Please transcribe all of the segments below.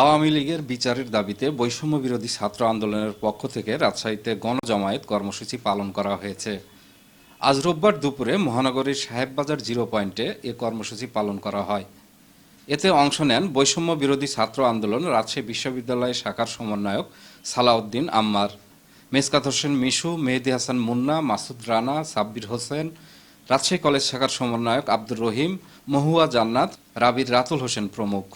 আওয়ামী লীগের বিচারের দাবিতে বৈষম্য বিরোধী ছাত্র আন্দোলনের পক্ষ থেকে রাজশাহীতে গণজমায়েত কর্মসূচি পালন করা হয়েছে। আজ রোববার দুপুরে মহানগরীর সাহেববাজার জিরো পয়েন্টে এ কর্মসূচি পালন করা হয়। এতে অংশ নেন বৈষম্য বিরোধী ছাত্র আন্দোলন রাজশাহী বিশ্ববিদ্যালয়ের শাখার সমন্বয়ক সালাউদ্দিন আম্মার। মেসকাত হোসেন মিশু, মেহেদি হাসান মুন্না, মাসুদ রানা, সাব্বির হোসেন, রাজশাহী কলেজ শাখার সমন্বয়ক আব্দুর রহিম, মহুয়া জান্নাত, রাবির রাতুল হোসেন প্রমুখ।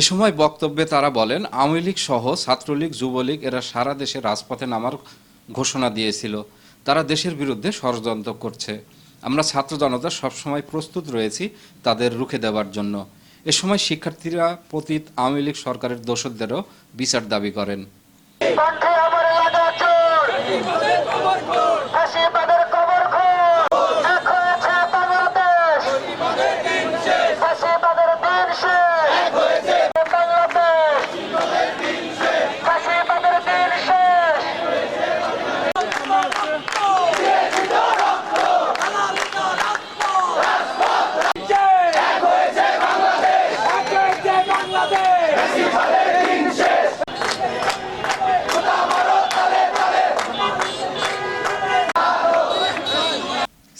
এ সময় বক্তব্যে তারা বলেন, আওয়ামী লীগ সহ ছাত্রলীগ, যুবলীগ এরা সারা দেশে রাজপথে নামার ঘোষণা দিয়েছিল। তারা দেশের বিরুদ্ধে ষড়যন্ত্র করছে। আমরা ছাত্র জনতা সবসময় প্রস্তুত রয়েছি তাদের রুখে দেওয়ার জন্য। এ সময় শিক্ষার্থীরা পতীত আওয়ামী লীগ সরকারের দোষরদেরও বিচার দাবি করেন।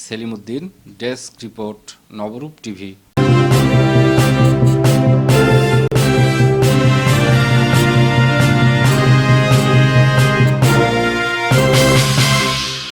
Salimuddin desk report Nabarup TV.